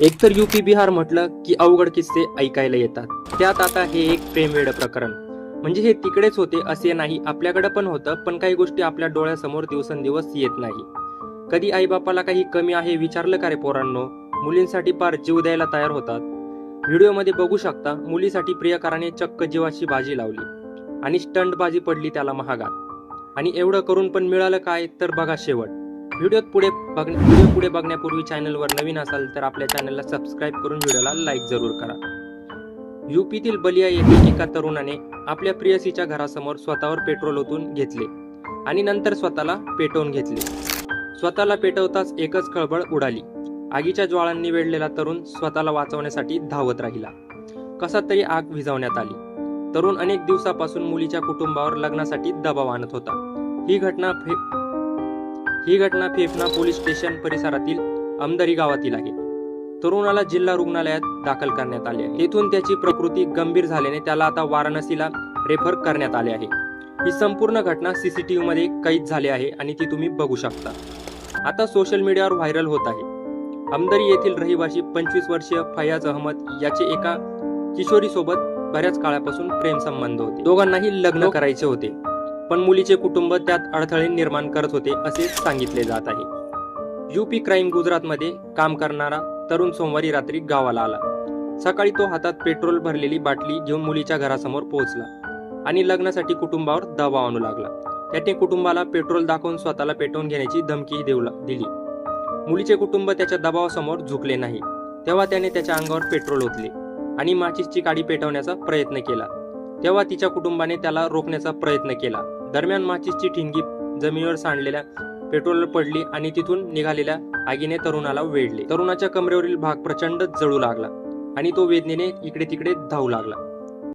एकतर युपी बिहार म्हटलं की अवघड किस्से ऐकायला येतात. त्यात आता हे एक प्रेमवेड प्रकरण. म्हणजे हे तिकडेच होते असे नाही आपल्याकडे पण होतं पण काही गोष्टी आपल्या डोळ्यासमोर दिवसेंदिवस येत नाही. कधी आईबापाला काही कमी आहे विचारलं का रे पोरांनो? मुलींसाठी फार जीव द्यायला तयार होतात. व्हिडिओमध्ये बघू शकता मुलीसाठी प्रियकाराने चक्क जीवाची बाजी लावली आणि स्टंटबाजी पडली त्याला महागात. आणि एवढं करून पण मिळालं काय? तर बघा शेवट. व्हिडिओत पुढे बघ व्हिडिओ पुढे बघण्यापूर्वी चॅनलवर नवीन असाल तर आपल्या चॅनलला सबस्क्राईब करून व्हिडिओला लाईक जरूर करा. युपीतील बलिया येथील एका तरुणाने आपल्या प्रियसीच्या घरासमोर स्वतःवर पेट्रोल ओतून घेतले आणि नंतर स्वतःला पेटवून घेतले. स्वतःला पेटवताच एकच खळबळ उडाली. आगीच्या ज्वाळांनी वेढलेला तरुण स्वतःला वाचवण्यासाठी धावत राहिला. कसा तरी आग विझवण्यात आली. तरुण अनेक दिवसापासून मुलीच्या कुटुंबावर लग्नासाठी दबाव आणत होता. ही घटना ही घटना फेफना पोलीस स्टेशन परिसरातील आमदारी गावातील आहे. तरुणाला जिल्हा रुग्णालयात दाखल करण्यात आले आहे. तेथून त्याची प्रकृती गंभीर झाल्याने त्याला आता वाराणसीला रेफर करण्यात आले आहे. ही संपूर्ण घटना सीसीटीव्ही मध्ये कैद झाली आहे आणि ती तुम्ही बघू शकता. आता सोशल मीडियावर व्हायरल होत आहे. आमदारी येथील रहिवासी पंचवीस वर्षीय फयाज अहमद याचे एका किशोरी सोबत बऱ्याच काळापासून प्रेम संबंध होते. दोघांनाही लग्न करायचे होते. पण मुलीचे कुटुंब त्यात अडथळे निर्माण करत होते असे सांगितले जात आहे. युपी क्राईम गुजरातमध्ये काम करणारा तरुण सोमवारी रात्री गावाला आला. सकाळी तो हातात पेट्रोल भरलेली बाटली घेऊन मुलीच्या घरासमोर पोहोचला आणि लग्नासाठी कुटुंबावर दबाव आणू लागला. त्याने कुटुंबाला पेट्रोल दाखवून स्वतःला पेटवून घेण्याची धमकी देऊ दिली. मुलीचे कुटुंब त्याच्या दबावासमोर झुकले नाही. तेव्हा त्याने त्याच्या अंगावर पेट्रोल ओतले आणि माचीसची काडी पेटवण्याचा प्रयत्न केला. तेव्हा तिच्या कुटुंबाने त्याला रोखण्याचा प्रयत्न केला. दरम्यान माचीसची ठिणगी जमिनीवर सांडलेल्या पेट्रोलवर पडली आणि तिथून निघालेल्या आगीने तरुणाला वेढले. तरुणाच्या कमरेवरील भाग प्रचंड जळू लागला आणि तो वेदनेने इकडे तिकडे धावू लागला.